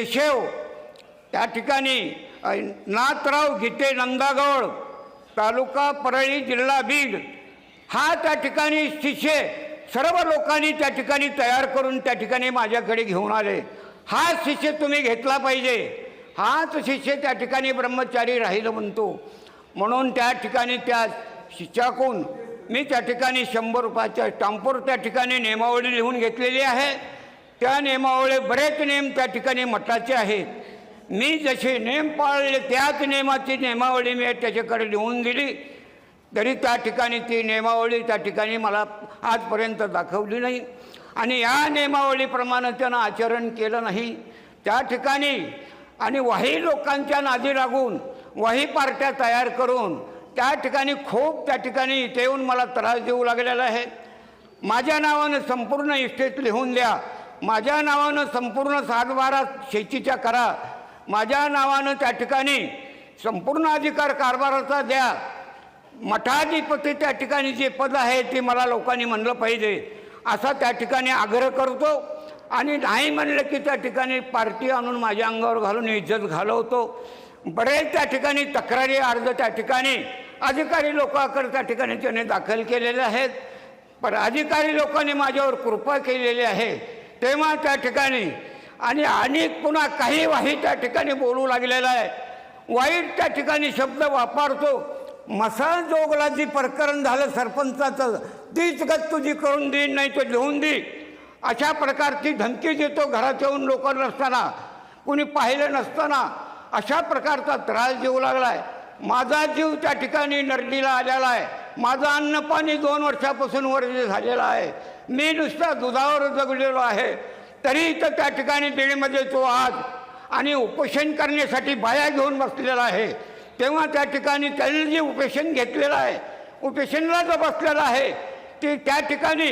केशव त्या ठिकाणी नाथराव गीते नंदागौड तालुका परळी जिल्हा बीड हा त्या ठिकाणी शिष्य सर्व लोकांनी त्या ठिकाणी तयार करून त्या ठिकाणी माझ्याकडे घेऊन आले. हा शिष्य तुम्ही घेतला पाहिजे. हाच शिष्य त्या ठिकाणी ब्रह्मचारी राहिलं म्हणतो. म्हणून त्या ठिकाणी त्या शिष्याकून मी त्या ठिकाणी शंभर रुपयाच्या स्टाम्पवर त्या ठिकाणी नियमावली लिहून घेतलेली आहे. त्या नियमावळे बरेच नियम त्या ठिकाणी मठाचे आहेत. मी जसे नियम पाळले त्याच नियमाची नियमावली मी त्याच्याकडे लिहून दिली. तरी त्या ठिकाणी ती नियमावली त्या ठिकाणी मला आजपर्यंत दाखवली नाही. आणि या नियमावलीप्रमाणे त्यानं आचरण केलं नाही. त्या ठिकाणी आणि वाही लोकांच्या नादी लागून वाही पार्ट्या तयार करून त्या ठिकाणी खूप त्या ठिकाणी इथे येऊन मला त्रास देऊ लागलेला आहे. माझ्या नावानं संपूर्ण इस्टेट लिहून द्या. माझ्या नावानं संपूर्ण सातबारा शेतीच्या करा. माझ्या नावानं त्या ठिकाणी संपूर्ण अधिकार कारभाराचा द्या. मठाधिपती त्या ठिकाणी जे पद आहे ते मला लोकांनी म्हणलं पाहिजे. असा त्या ठिकाणी आग्रह करतो आणि नाही म्हणलं की त्या ठिकाणी पार्टी आणून माझ्या अंगावर घालून इज्जत घालवतो. बरेच त्या ठिकाणी तक्रारी अर्ज त्या ठिकाणी अधिकारी लोकांकडे त्या ठिकाणी त्याने दाखल केलेले आहेत. पण अधिकारी लोकांनी माझ्यावर कृपा केलेली आहे. तेव्हा त्या ठिकाणी आणि अनेक पुन्हा काही वाही त्या ठिकाणी बोलू लागलेला आहे. वाईट त्या ठिकाणी शब्द वापरतो. मसाल जोगला जी प्रकरण झालं सरपंचाचं तीच गत तुझी करून देईन नाही तो लिहून दे. अशा प्रकारची धमकी देतो घरात येऊन लोक नसताना. कुणी पाहिलं नसताना. अशा प्रकारचा त्रास देऊ लागला आहे माझा जीव त्या ठिकाणी नरडीला आलेला आहे. माझं अन्न पाणी दोन वर्षापासून वर्ज झालेलं आहे. मी नुसता दुधावर जगलेलो आहे. तरी तर त्या ठिकाणी बीडमध्ये तो आज आणि उपोषण करण्यासाठी बाया घेऊन बसलेला आहे. तेव्हा त्या ठिकाणी त्यांनी जे उपेशन घेतलेलं आहे उपेशनला जो बसलेला आहे ते त्या ठिकाणी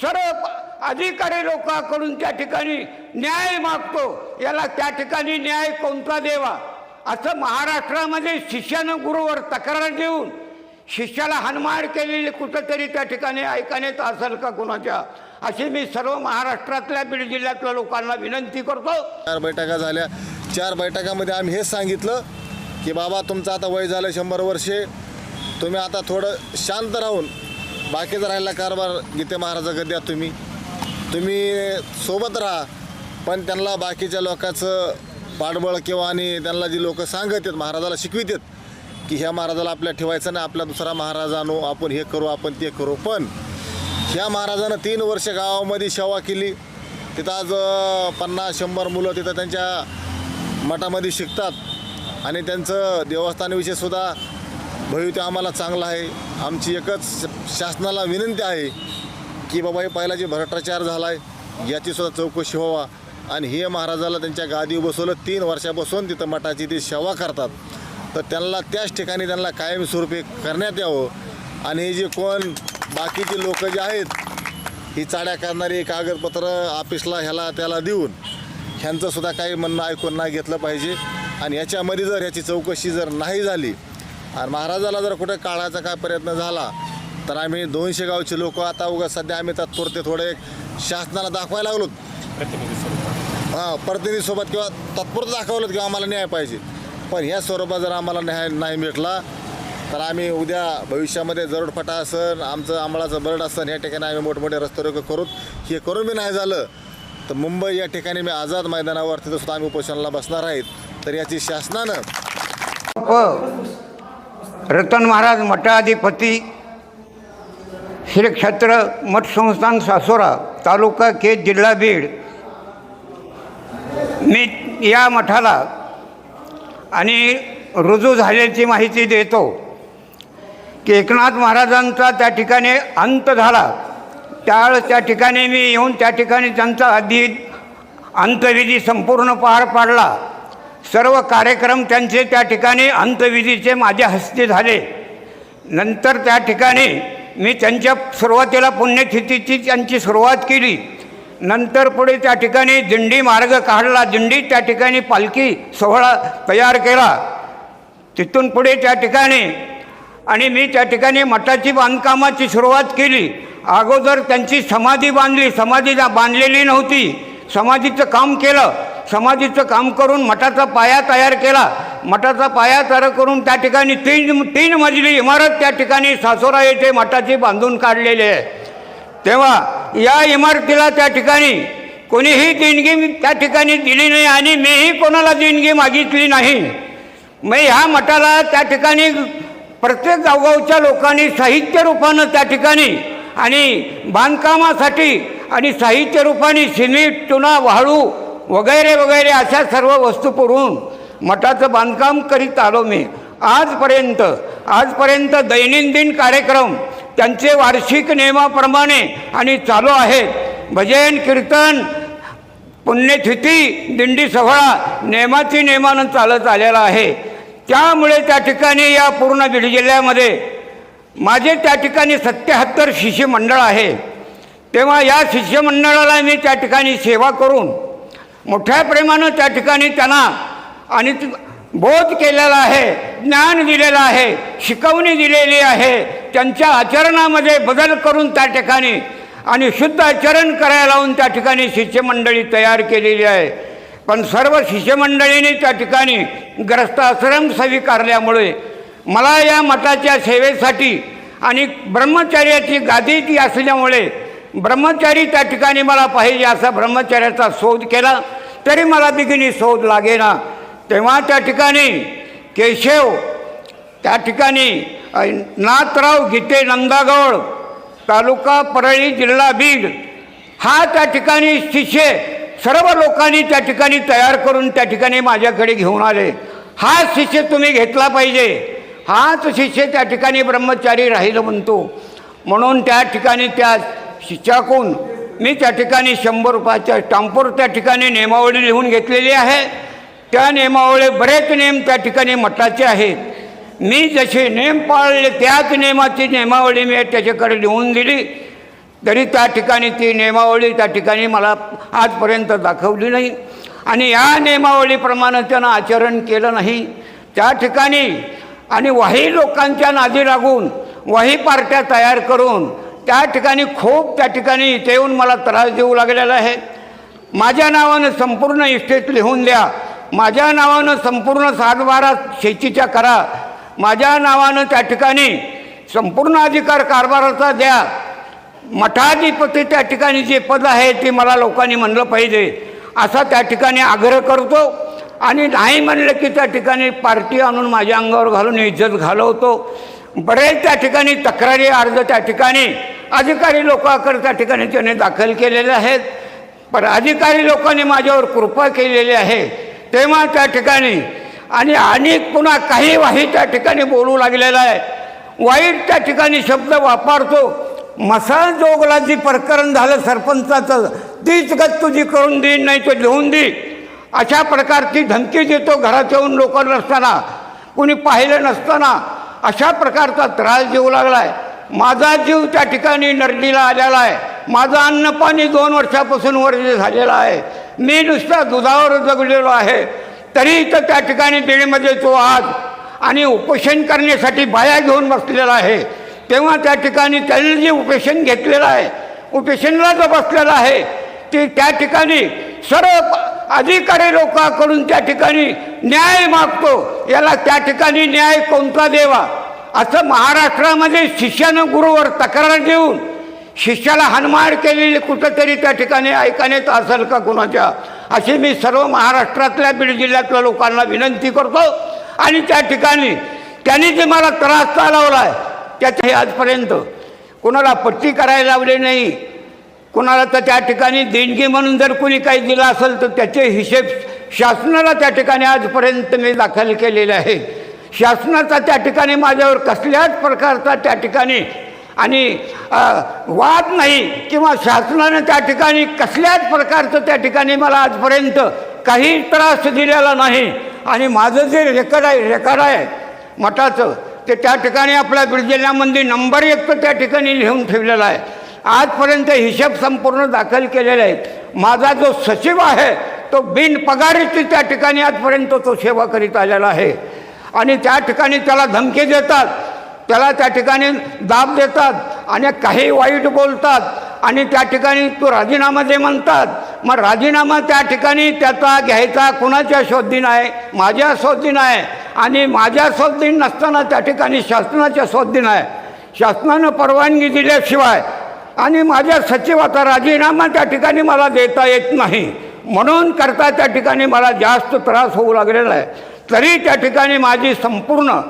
सर्व अधिकारी लोकांकडून त्या ठिकाणी न्याय मागतो. याला त्या ठिकाणी न्याय कोणता देवा? असं महाराष्ट्रामध्ये शिष्यानं गुरुवर तक्रार देऊन शिष्याला हनुमान केलेली कुठंतरी त्या ठिकाणी ऐकण्यात असेल का कुणाच्या? अशी मी सर्व महाराष्ट्रातल्या बीड जिल्ह्यातल्या लोकांना विनंती करतो. चार बैठका झाल्या. चार बैठकामध्ये आम्ही हेच सांगितलं की बाबा तुमचं आता वय झालं शंभर वर्षे. तुम्ही आता थोडं शांत राहून बाकीचा राहिला कारभार गीते महाराजाकडे द्या तुम्ही. तुम्ही सोबत राहा. पण त्यांना बाकीच्या लोकांचं पाठबळ किंवा आणि त्यांना जी लोकं सांगत आहेत महाराजाला शिकवितात की ह्या महाराजाला आपल्या ठेवायचं नाही आपला दुसरा महाराज आणू आपण हे करू आपण ते करू. पण ह्या महाराजानं तीन वर्ष गावामध्ये सेवा केली. तिथं आज पन्नास शंभर मुलं तिथं त्यांच्या मठामध्ये शिकतात. आणि त्यांचं देवस्थानविषयीसुद्धा भविष्य आम्हाला चांगलं आहे. आमची एकच शासनाला विनंती आहे की बाबा हे पहिला जे भ्रष्टाचार झाला आहे याचीसुद्धा चौकशी व्हावा. आणि हे महाराजाला त्यांच्या गादी बसवलं तीन वर्षापासून तिथं मठाची ती सेवा करतात. तर त्यांना त्याच ठिकाणी त्यांना कायमस्वरूपी करण्यात यावं. आणि हे जे कोण बाकीचे लोक जे आहेत ही चाड्या करणारी कागदपत्र ऑफिसला ह्याला त्याला देऊन ह्यांचं सुद्धा काही म्हणणं ऐकून नाही घेतलं पाहिजे. आणि याच्यामध्ये जर ह्याची चौकशी जर नाही झाली आणि महाराजाला जर कुठे काढायचा काय प्रयत्न झाला तर आम्ही दोनशे गावचे लोक आता उगा सध्या आम्ही तात्पुरते थोडे शासनाला दाखवायला लागलो हां प्रतिनिधीसोबत किंवा तात्पुरतं दाखवलं किंवा आम्हाला न्याय पाहिजे. पण ह्या स्वरूपात जर आम्हाला न्याय नाही भेटला तर आम्ही उद्या भविष्यामध्ये जरोडफटा असन आमचं अंमळाचं बरड असन या ठिकाणी आम्ही मोठमोठे रस्ते करू. हे करून बी नाही झालं तर मुंबई या ठिकाणी मी आझाद मैदानावर तिथं सुद्धा आम्ही उपोषणाला बसणार आहेत. तर याची शासनानं रतन महाराज मठाधिपती श्री क्षेत्र मठ संस्थान सासोरा तालुका केज जिल्हा बीड. मी या मठाला आणि रुजू झाल्याची माहिती देतो. की एकनाथ महाराजांचा त्या ठिकाणी अंत झाला. त्यावेळेस त्या ठिकाणी मी येऊन त्या ठिकाणी त्यांचा आधी अंतविधी संपूर्ण पार पाडला. सर्व कार्यक्रम त्यांचे त्या ठिकाणी अंतविधीचे माझ्या हस्ते झाले. नंतर त्या ठिकाणी मी त्यांच्या सुरुवातीला पुण्यतिथीची त्यांची सुरुवात केली. नंतर पुढे त्या ठिकाणी दिंडी मार्ग काढला. दिंडी त्या ठिकाणी पालखी सोहळा तयार केला. तिथून पुढे त्या ठिकाणी आणि मी त्या ठिकाणी मठाची बांधकामाची सुरुवात केली. अगोदर त्यांची समाधी बांधली. समाधी बांधलेली नव्हती. समाधीचं काम केलं. समाधीचं काम करून मठाचा पाया तयार केला. मठाचा पाया तयार करून त्या ठिकाणी तीन तीन मजली इमारत त्या ठिकाणी सासोरा येथे मठाची बांधून काढलेली आहे. तेव्हा या इमारतीला त्या ठिकाणी कोणीही देणगी त्या ठिकाणी दिली नाही आणि मीही कोणाला देणगी मागितली नाही. मी ह्या मठाला त्या ठिकाणी प्रत्येक गावगावच्या लोकांनी साहित्य रूपानं त्या ठिकाणी आणि बांधकामासाठी आणि साहित्य रूपाने सिमेंट चुना वाळू वगैरे वगैरे अशा सर्व वस्तू पुरवून मठाचं बांधकाम करीत आलो मी. आजपर्यंत आजपर्यंत दैनंदिन कार्यक्रम त्यांचे वार्षिक नियमाप्रमाणे आणि चालू आहेत. भजन कीर्तन पुण्यतिथी दिंडी सोहळा नियमाची नेमानं चालत आलेला आहे. त्यामुळे त्या ठिकाणी या पूर्ण बीड जिल्ह्यामध्ये माझे त्या ठिकाणी सत्याहत्तर शिष्यमंडळ आहे. तेव्हा या शिष्यमंडळाला मी त्या ठिकाणी सेवा करून मोठ्या प्रेमानं त्या ठिकाणी त्यांना आणि बोध केलेला आहे ज्ञान दिलेलं आहे शिकवणी दिलेली आहे त्यांच्या आचरणामध्ये बदल करून त्या ठिकाणी आणि शुद्ध आचरण करायला लावून त्या ठिकाणी शिष्यमंडळी तयार केलेली आहे. पण सर्व शिष्यमंडळींनी त्या ठिकाणी ग्रस्त आश्रम स्वीकारल्यामुळे मला या मठाच्या सेवेसाठी आणि ब्रह्मचर्याची गादी ती असल्यामुळे ब्रह्मचारी त्या ठिकाणी मला पाहिजे असा ब्रह्मचर्याचा शोध केला तरी मला बिगिनी शोध लागेना. तेव्हा त्या ठिकाणी केशव त्या ठिकाणी नाथराव गीते नंदागौड तालुका परळी जिल्हा बीड. हा त्या ठिकाणी शिष्य सर्व लोकांनी त्या ठिकाणी तयार करून त्या ठिकाणी माझ्याकडे घेऊन आले. हा शिष्य तुम्ही घेतला पाहिजे. हाच शिष्य त्या ठिकाणी ब्रह्मचारी राहिलं म्हणतो. म्हणून त्या ठिकाणी त्या शिष्याकून मी त्या ठिकाणी शंभर रुपयाच्या टांपूर त्या ठिकाणी नेमावळी लिहून घेतलेली आहे. त्या नियमावळी बरेच नियम त्या ठिकाणी मठाचे आहेत. मी जसे नेम पाळले त्याच नियमाची नियमावली मी त्याच्याकडे लिहून दिली. तरी त्या ठिकाणी ती नियमावली त्या ठिकाणी मला आजपर्यंत दाखवली नाही. आणि या नियमावलीप्रमाणे त्यानं आचरण केलं नाही. त्या ठिकाणी आणि वाही लोकांच्या नादी लागून वाही पार्ट्या तयार करून त्या ठिकाणी खूप त्या ठिकाणी इथे येऊन मला त्रास देऊ लागलेला आहे. माझ्या नावानं संपूर्ण इस्टेट लिहून द्या. माझ्या नावानं संपूर्ण सातबारा शेतीच्या करा. माझ्या नावानं त्या ठिकाणी संपूर्ण अधिकार कारभाराचा द्या. मठाधिपती त्या ठिकाणी जे पद आहे ते मला लोकांनी म्हणलं पाहिजे. असा त्या ठिकाणी आग्रह करतो आणि नाही म्हणलं की त्या ठिकाणी पार्टी आणून माझ्या अंगावर घालून इज्जत घालवतो. बरेच त्या ठिकाणी तक्रारी अर्ज त्या ठिकाणी अधिकारी लोकांकडे त्या ठिकाणी त्याने दाखल केलेले आहेत. पण अधिकारी लोकांनी माझ्यावर कृपा केलेली आहे. तेव्हा त्या ठिकाणी आणि अनेक पुन्हा काही वाही त्या ठिकाणी बोलू लागलेला आहे. वाईट त्या ठिकाणी शब्द वापरतो. मसाल जोगला जी प्रकरण झालं सरपंचाचं तीच गत तुझी करून देईन नाही तो लिहून दे. अशा प्रकारची धमकी देतो घरात येऊन लोक नसताना. कुणी पाहिलं नसताना. अशा प्रकारचा त्रास देऊ लागला आहे माझा जीव त्या ठिकाणी नरडीला आलेला आहे. माझं अन्नपाणी दोन वर्षापासून वर्ज झालेलं आहे. मी नुसता दुधावर जगलेलो आहे. तरी तर त्या ठिकाणी देणीमध्ये तो आज आणि उपोषण करण्यासाठी बाया घेऊन बसलेला आहे. तेव्हा त्या ठिकाणी त्यांनी जे उपेशन घेतलेलं आहे उपेशनला जो बसलेला आहे ते त्या ठिकाणी सर्व अधिकारी लोकांकडून त्या ठिकाणी न्याय मागतो. याला त्या ठिकाणी न्याय कोणता देवा? असं महाराष्ट्रामध्ये शिष्यानं गुरुवर तक्रार देऊन शिष्याला हनमाड केलेली कुठंतरी त्या ठिकाणी ऐकण्यात असेल का कुणाच्या? अशी मी सर्व महाराष्ट्रातल्या बीड जिल्ह्यातल्या लोकांना विनंती करतो. आणि त्या ठिकाणी त्यांनी जे मला त्रास चालवला आहे त्याच्या आजपर्यंत कुणाला पट्टी करायला लावली नाही. कुणाला तर त्या ठिकाणी देणगी म्हणून जर कोणी काही दिलं असेल तर त्याचे हिशेब शासनाला त्या ठिकाणी आजपर्यंत मी दाखल केलेले आहे. शासनाचा त्या ठिकाणी माझ्यावर कसल्याच प्रकारचा त्या ठिकाणी आणि वाद नाही किंवा शासनानं त्या ठिकाणी कसल्याच प्रकारचं त्या ठिकाणी मला आजपर्यंत काही त्रास दिलेला नाही. आणि माझं जे रेकॉर्ड आहे रेकॉर्ड आहे मठाचं ते त्या ठिकाणी आपल्या बीड जिल्ह्यामध्ये नंबर एक तर त्या ठिकाणी लिहून ठेवलेला आहे. आजपर्यंत हिशेब संपूर्ण दाखल केलेले आहेत माझा जो सचिव आहे तो बिन पगारीची त्या ठिकाणी आजपर्यंत तो सेवा करीत आलेला आहे. आणि त्या ठिकाणी त्याला धमकी देतात त्याला त्या ठिकाणी दाब देतात आणि काही वाईट बोलतात आणि त्या ठिकाणी तो राजीनामा दे म्हणतात. मग राजीनामा त्या ठिकाणी त्याचा घ्यायचा कुणाच्या शोधीन आहे माझ्या शोधीन आहे आणि माझ्या शोधीन नसताना त्या ठिकाणी शासनाच्या शोधीन आहे शासनानं परवानगी दिल्याशिवाय आणि माझ्या सचिवाचा राजीनामा त्या ठिकाणी मला देता येत नाही. म्हणून करता त्या ठिकाणी मला जास्त त्रास होऊ लागलेला आहे. तरी त्या ठिकाणी माझी संपूर्ण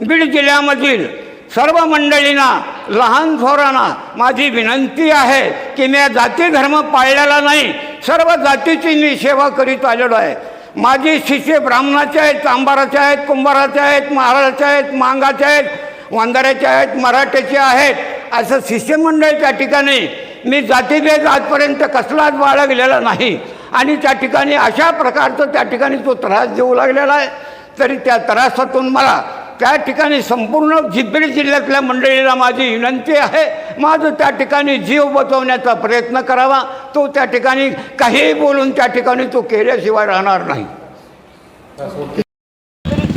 बीड जिल्ह्यामधील सर्व मंडळींना लहान थोरांना माझी विनंती आहे की मी जाती धर्म पाळलेला नाही सर्व जातीची मी सेवा करीत आलेलो आहे. माझी शिष्य ब्राह्मणाचे आहेत चांबाराचे आहेत कुंभाराचे आहेत महाराजाचे आहेत मांगाचे आहेत वांदऱ्याचे आहेत मराठ्याचे आहेत असं शिष्यमंडळ त्या ठिकाणी मी जातीभेद आजपर्यंत कसलाच बाळगलेला नाही. आणि त्या ठिकाणी अशा प्रकारचं त्या ठिकाणी तो त्रास देऊ लागलेला आहे तरी त्या त्रासातून मला त्या ठिकाणी संपूर्ण जिबीड जिल्ह्यातल्या मंडळीला माझी विनंती आहे. माझं त्या ठिकाणी जीव बचवण्याचा प्रयत्न करावा. तो त्या ठिकाणी काहीही बोलून त्या ठिकाणी तो केल्याशिवाय राहणार नाही.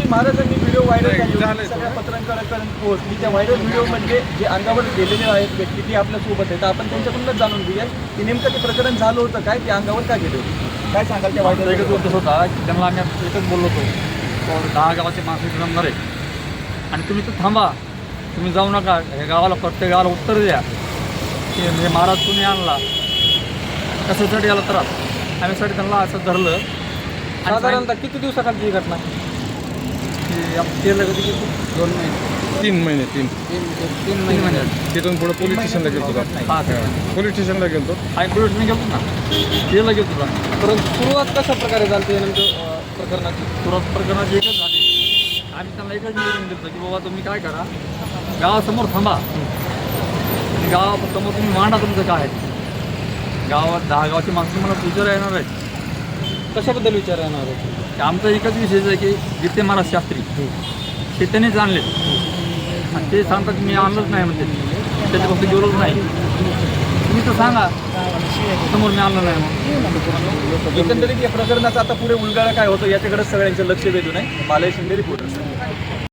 महाराजांनी व्हिडिओ व्हायरल झाली. सगळ्या पत्रकारांपर्यंत पोहोचली त्या व्हायरल व्हिडिओ म्हणजे जे अंगावर गेलेले आहेत व्यक्ती ती आपल्यासोबत आहेत. आपण त्यांच्याकडूनच जाणून घेऊया की नेमकं ते प्रकरण झालं होतं काय? ते अंगावर का गेले होते? काय सांगाल त्या एकच व्हायरल उद्देश होता. की त्यांना आम्ही एकच बोललो होतो तो दहा गावाचे माणसं जमणार आहे आणि तुम्ही तर थांबा. तुम्ही जाऊ नका. हे गावाला प्रत्येक गावाला उत्तर द्या. की म्हणजे महाराज तुम्ही आणला? कशासाठी आला त्रास? आम्हीसाठी त्यांना असं धरलं. साधारणतः किती दिवसाखालची ही घटना? केलं कधी दोन महिने. तीन महिने तीन. तीन महिने. तिथून पुढे पोलीस स्टेशनला गेलो हा. पोलीस स्टेशनला गेलो हायकोर्ट मी गेलो ना? केलं गेलो तुला परंतु सुरुवात कशा प्रकारे झाली अं, प्रकरणाची? सुरुवात प्रकरणाची एकच झाली. आम्ही त्यांना एकच निवेदन देतो की बाबा तुम्ही काय करा गावासमोर थांबा. आणि गावासमोर तुम्ही मांडा तुमचं काय आहे. गावात दहा गावाची माणसं मला विचार येणार आहेत. कशाबद्दल विचार येणार आहे आमचा एकच विषय आहे की जिथे महाराज शास्त्री हे त्यांनीच आणले. आणि ते सांगतात मी आणलंच नाही म्हणते. त्याच्या फक्त गेलोच नाही. तुम्ही तर सांगा. समोर मी आणलं नाही मग एकंदरीत या प्रकरणाचा आता पुढे उलगाळा काय होतो याच्याकडे सगळ्यांचं लक्ष वेधून आहे. बालय शिंदे रिपोर्टर